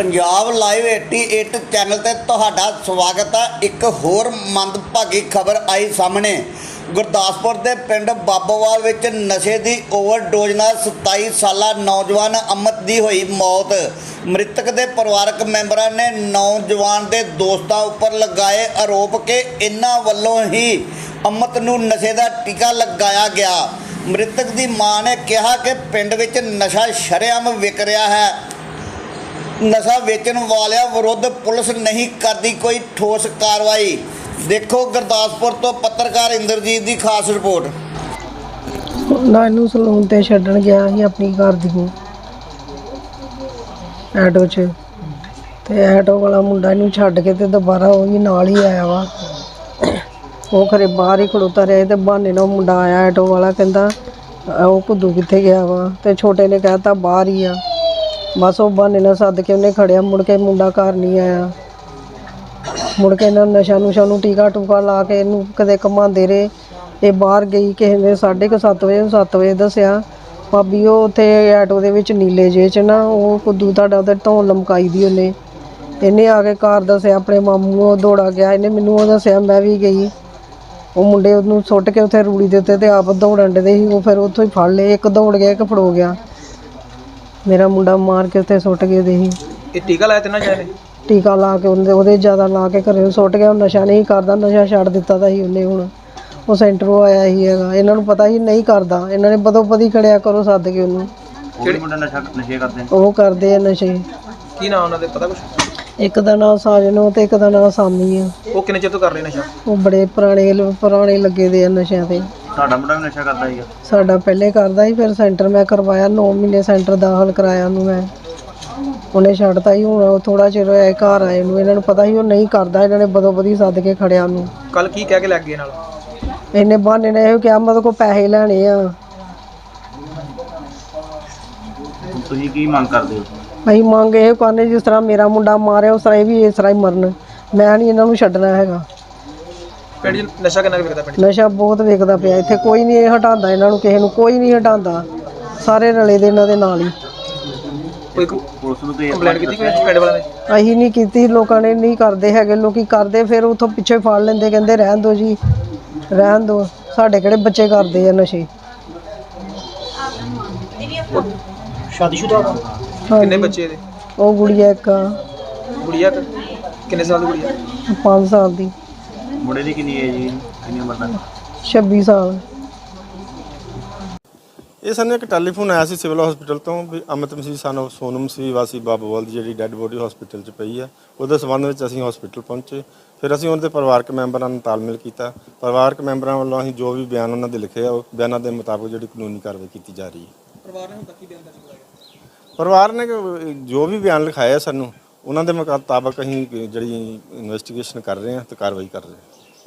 Punjab live 88 channel ਤੇ ਤੁਹਾਡਾ ਸਵਾਗਤ ਹੈ। ਇੱਕ ਹੋਰ ਮੰਦਭਾਗੀ ਖਬਰ ਆਈ ਸਾਹਮਣੇ। ਗੁਰਦਾਸਪੁਰ ਦੇ ਪਿੰਡ ਬਾਬੋਵਾਲ ਵਿੱਚ ਨਸ਼ੇ ਦੀ ਓਵਰਡੋਜ਼ ਨਾਲ 27 ਸਾਲਾ ਨੌਜਵਾਨ ਅਮਤ ਦੀ ਹੋਈ ਮੌਤ। ਮ੍ਰਿਤਕ ਦੇ ਪਰਿਵਾਰਕ ਮੈਂਬਰਾਂ ਨੇ ਨੌਜਵਾਨ ਦੇ ਦੋਸਤਾਂ ਉੱਪਰ ਲਗਾਏ ਆਰੋਪ ਕਿ ਇਹਨਾਂ ਵੱਲੋਂ ਹੀ ਅਮਤ ਨੂੰ ਨਸ਼ੇ ਦਾ ਟੀਕਾ ਲਗਾਇਆ ਗਿਆ। ਮ੍ਰਿਤਕ ਦੀ ਮਾਂ ਨੇ ਕਿਹਾ ਕਿ ਪਿੰਡ ਵਿੱਚ ਨਸ਼ਾ ਸ਼ਰੇਆਮ ਵਿਕ ਰਿਹਾ ਹੈ। ਨਸ਼ਾ ਵੇਚਣ ਵਾਲਿਆਂ ਵਿਰੁੱਧ ਪੁਲਿਸ ਨਹੀਂ ਕਰਦੀ ਕੋਈ ਠੋਸ ਕਾਰਵਾਈ। ਦੇਖੋ ਗੁਰਦਾਸਪੁਰ ਤੋਂ ਪੱਤਰਕਾਰ ਇੰਦਰਜੀਤ ਦੀ ਖਾਸ ਰਿਪੋਰਟ। ਨਾ, ਇਹਨੂੰ ਸਲੂਨ ਤੇ ਛੱਡਣ ਗਿਆ ਸੀ, ਆਪਣੀ ਘਰ ਦੀ। ਨੂੰ ਆਟੋ 'ਚ। ਤੇ ਆਟੋ ਵਾਲਾ ਮੁੰਡਾ ਇਹਨੂੰ ਛੱਡ ਕੇ ਤੇ ਦੁਬਾਰਾ ਉਹ ਵੀ ਨਾਲ ਹੀ ਆਇਆ ਵਾ। ਉਹ ਖਰੇ ਬਾਹਰ ਹੀ ਖੜੋਤਾ ਰਿਹਾ ਤੇ ਬਹਾਨੇ ਨਾਲ ਮੁੰਡਾ ਆਇਆ ਆਟੋ ਵਾਲਾ, ਕਹਿੰਦਾ, ਉਹ ਕੁੱਦੂ ਕਿੱਥੇ ਗਿਆ ਵਾ? ਤੇ ਛੋਟੇ ਨੇ ਕਹਿਤਾ, ਬਾਹਰ ਹੀ ਆ। ਬਸ ਉਹ ਬਹਾਨੇ ਨਾਲ ਸੱਦ ਕੇ ਉਹਨੇ ਖੜਿਆ, ਮੁੜ ਕੇ ਮੁੰਡਾ ਘਰ ਨਹੀਂ ਆਇਆ। ਮੁੜ ਕੇ ਇਹਨਾਂ ਨਸ਼ਾ ਨੁਸ਼ਾ ਨੂੰ ਟੀਕਾ ਟੂਕਾ ਲਾ ਕੇ ਇਹਨੂੰ ਕਦੇ ਘੁਮਾਉਂਦੇ ਰਹੇ। ਇਹ ਬਾਹਰ ਗਈ, ਕਿਸੇ ਨੇ 7:30 ਵਜੇ 7 ਵਜੇ ਦੱਸਿਆ, ਭਾਬੀ, ਉਹ ਉੱਥੇ ਆਟੋ ਦੇ ਵਿੱਚ ਨੀਲੇ ਜੇ ਚ ਨਾ, ਉਹ ਕੁੱਦੂ ਤੁਹਾਡਾ ਉਹਦੇ ਧੌਣ ਲਮਕਾਈ ਦੀ ਉਹਨੇ। ਇਹਨੇ ਆ ਕੇ ਘਰ ਦੱਸਿਆ, ਆਪਣੇ ਮਾਮੂ ਨੂੰ ਉਹ ਦੌੜਾ ਗਿਆ, ਇਹਨੇ ਮੈਨੂੰ ਉਹ ਦੱਸਿਆ, ਮੈਂ ਵੀ ਗਈ। ਉਹ ਮੁੰਡੇ ਉਹਨੂੰ ਸੁੱਟ ਕੇ ਉੱਥੇ ਰੂੜੀ ਦੇ ਉੱਤੇ ਤੇ ਆਪ ਦੌੜਨ ਦੇ ਸੀ, ਉਹ ਫਿਰ ਉੱਥੋਂ ਹੀ ਫੜ ਲਏ, ਇੱਕ ਦੌੜ ਗਿਆ, ਇੱਕ ਫੜੋ ਗਿਆ। ਮੇਰਾ ਮੁੰਡਾ ਮਾਰ ਕੇ ਉੱਥੇ ਸੁੱਟ ਗਏ ਦੇ ਸੀ ਇਹ ਟੀਕਾ ਲਾਇਆ ਤਿੰਨਾਂ ਜਾਨੇ ਟੀਕਾ ਲਾ ਕੇ ਉਹਦੇ ਉਹਦੇ ਜ਼ਿਆਦਾ ਲਾ ਕੇ ਘਰੇ ਸੁੱਟ ਗਿਆ ਉਹ ਨਸ਼ਾ ਨਹੀਂ ਕਰਦਾ ਨਸ਼ਾ ਛੱਡ ਦਿੱਤਾ ਤਾਂ ਸੀ ਉਹਨੇ ਹੁਣ। ਉਹ ਸੈਂਟਰੋਂ ਆਇਆ ਹੀ ਹੈਗਾ। ਇਹਨਾਂ ਨੂੰ ਪਤਾ ਹੀ ਨਹੀਂ ਕਰਦਾ। ਇਹਨਾਂ ਨੇ ਬਦੋ ਬਦੀ ਖੜਿਆ ਕਰੋ ਸੱਦ ਕੇ ਉਹਨੂੰ। ਕਿਹੜੇ ਮੁੰਡਾ ਨਸ਼ਾ ਨਸ਼ੇ ਕਰਦੇ? ਉਹ ਕਰਦੇ ਆ ਨਸ਼ੇ। ਕੀ ਨਾਮ ਉਹਨਾਂ ਦੇ? ਪਤਾ ਕੁਛ? ਇੱਕ ਦਾ ਨਾਮ ਸਾਜਨੋ ਤੇ ਇੱਕ ਦਾ ਨਾਮ ਸਾਮੀ ਆ। ਉਹ ਕਿੰਨੇ ਚਿਰ ਤੋਂ ਕਰ ਰਹੇ ਨਸ਼ਾ? ਉਹ ਬੜੇ ਪੁਰਾਣੇ ਪੁਰਾਣੇ ਲੱਗੇ ਦੇ ਆ ਨਸ਼ਿਆਂ ਤੇ। ਤੁਹਾਡਾ ਮੁੰਡਾ ਵੀ ਨਸ਼ਾ ਕਰਦਾ ਸੀਗਾ? ਸਾਡਾ ਪਹਿਲੇ ਕਰਦਾ ਸੀ ਫਿਰ ਸੈਂਟਰ ਮੈਂ ਕਰਵਾਇਆ 9 ਮਹੀਨੇ ਸੈਂਟਰ ਦਾਖਲ ਕਰਾਇਆ ਉਹਨੂੰ ਮੈਂ। ਉਹਨੇ ਛੱਡਤਾ ਹੀ ਹੁਣ ਥੋੜਾ ਚਿਰ ਹੋਇਆ ਇਹ ਘਰ ਆਏ ਨੂੰ ਇਹਨਾਂ ਨੂੰ ਪਤਾ ਸੀ ਉਹ ਨਹੀਂ ਕਰਦਾ ਇਹਨਾਂ ਨੇ ਬਦੋ ਬਦੀ ਸੱਦ ਕੇ ਖੜਿਆ ਉਹਨੂੰ। ਕੱਲ ਕੀ ਕਹਿ ਕੇ ਲੱਗ ਗਏ ਨਾਲ? ਇਹਨੇ ਬਹਾਨੇ ਨੇ ਇਹ ਕਿਹਾ ਮਤਲਬ ਕੋ ਪੈਸੇ ਲੈਣੇ ਆ। ਤੁਸੀਂ ਕੀ ਮੰਗ ਕਰਦੇ ਹੋ? ਅਸੀਂ ਮੰਗ ਇਹ ਕਰਨੇ ਜਿਸ ਤਰ੍ਹਾਂ ਮੇਰਾ ਮੁੰਡਾ ਮਾਰਿਆ ਉਸ ਤਰ੍ਹਾਂ ਇਹ ਵੀ ਇਸ ਤਰ੍ਹਾਂ ਹੀ ਮਰਨ। ਮੈਂ ਨਹੀਂ ਇਹਨਾਂ ਨੂੰ ਛੱਡਣਾ ਹੈਗਾ। ਪਿੰਡ 'ਚ ਨਸ਼ਾ ਕਿੰਨਾ ਕੁ ਵਿਕਦਾ ਪਿੰਡ 'ਚ? ਨਸ਼ਾ ਬਹੁਤ ਵਿਕਦਾ ਪਿਆ ਇੱਥੇ ਕੋਈ ਨਹੀਂ ਹਟਾਉਂਦਾ ਇਹਨਾਂ ਨੂੰ ਕਿਸੇ ਨੂੰ ਕੋਈ ਨਹੀਂ ਹਟਾਉਂਦਾ। ਸਾਰੇ ਰਲੇ ਦੇ ਇਹਨਾਂ ਦੇ ਨਾਲ ਹੀ। ਕੋਈ ਪੁਲਿਸ ਨੂੰ ਕੋਈ ਕੰਪਲੇਂਟ ਕੀਤੀ ਕੋਈ ਪਿੰਡ ਵਾਲਿਆਂ ਨੇ? ਅਸੀਂ ਨਹੀਂ ਕੀਤੀ ਲੋਕਾਂ ਨੇ ਨਹੀਂ ਕਰਦੇ ਹੈਗੇ ਲੋਕੀ ਕਰਦੇ ਫਿਰ ਉਥੋਂ ਪਿੱਛੇ ਫੜ ਲੈਂਦੇ ਕਹਿੰਦੇ ਰਹਿਣ ਦਿਓ ਜੀ ਰਹਿਣ ਦਿਓ ਸਾਡੇ ਕਿਹੜੇ ਬੱਚੇ ਕਰਦੇ ਆ ਨਸ਼ੇ। ਸ਼ਾਦੀशुदा? ਹਾਂਜੀ। ਕਿੰਨੇ ਬੱਚੇ ਇਹਦੇ? ਉਹ ਗੁੜੀਆ ਇੱਕ ਗੁੜੀਆ ਕੁ? ਕਿੰਨੇ ਸਾਲ ਦੀ ਗੁੜੀਆ? 5 ਸਾਲ ਦੀ। ਮੁੰਡੇ ਦੀ ਕਿੰਨੀ ਏਜ ਜੀ? ਕਿੰਨੀ ਉਮਰ ਦਾ? 26 ਸਾਲ। ਇਹ ਸਾਨੂੰ ਇੱਕ ਟੈਲੀਫੋਨ ਆਇਆ ਸੀ ਸਿਵਲ ਹਸਪੀਟਲ ਤੋਂ ਵੀ ਅਮਿਤ ਮਸੀਹ ਸਾਨੂੰ ਸੋਨਮ ਸੀ ਵਾਸੀ ਬਾਬੂਵਾਲ ਦੀ ਜਿਹੜੀ ਡੈੱਡ ਬੋਡੀ ਹਸਪੀਟਲ 'ਚ ਪਈ ਆ। ਉਹਦੇ ਸੰਬੰਧ ਵਿੱਚ ਅਸੀਂ ਹਸਪੀਟਲ ਪਹੁੰਚੇ। ਫਿਰ ਅਸੀਂ ਉਹਨਾਂ ਦੇ ਪਰਿਵਾਰਕ ਮੈਂਬਰਾਂ ਨਾਲ ਤਾਲਮੇਲ ਕੀਤਾ। ਪਰਿਵਾਰਕ ਮੈਂਬਰਾਂ ਵੱਲੋਂ ਅਸੀਂ ਜੋ ਵੀ ਬਿਆਨ ਉਹਨਾਂ ਦੇ ਲਿਖੇ ਆ ਉਹ ਬਿਆਨਾਂ ਦੇ ਮੁਤਾਬਕ ਜਿਹੜੀ ਕਾਨੂੰਨੀ ਕਾਰਵਾਈ ਕੀਤੀ ਜਾ ਰਹੀ ਹੈ। ਪਰਿਵਾਰ ਨੇ ਹੁਣ ਤੱਕ ਕੀ ਬਿਆਨ ਦਰਜ ਕਰਾਇਆ ਪਰਿਵਾਰ ਨੇ ਜੋ ਵੀ ਬਿਆਨ ਲਿਖਾਇਆ ਸਾਨੂੰ ਉਹਨਾਂ ਦੇ ਮੁਤਾਬਕ ਅਸੀਂ ਜਿਹੜੀ ਇਨਵੈਸਟੀਗੇਸ਼ਨ ਕਰ ਰਹੇ ਹਾਂ ਤੇ ਕਾਰਵਾਈ ਕਰ ਰਹੇ ਹਾਂ।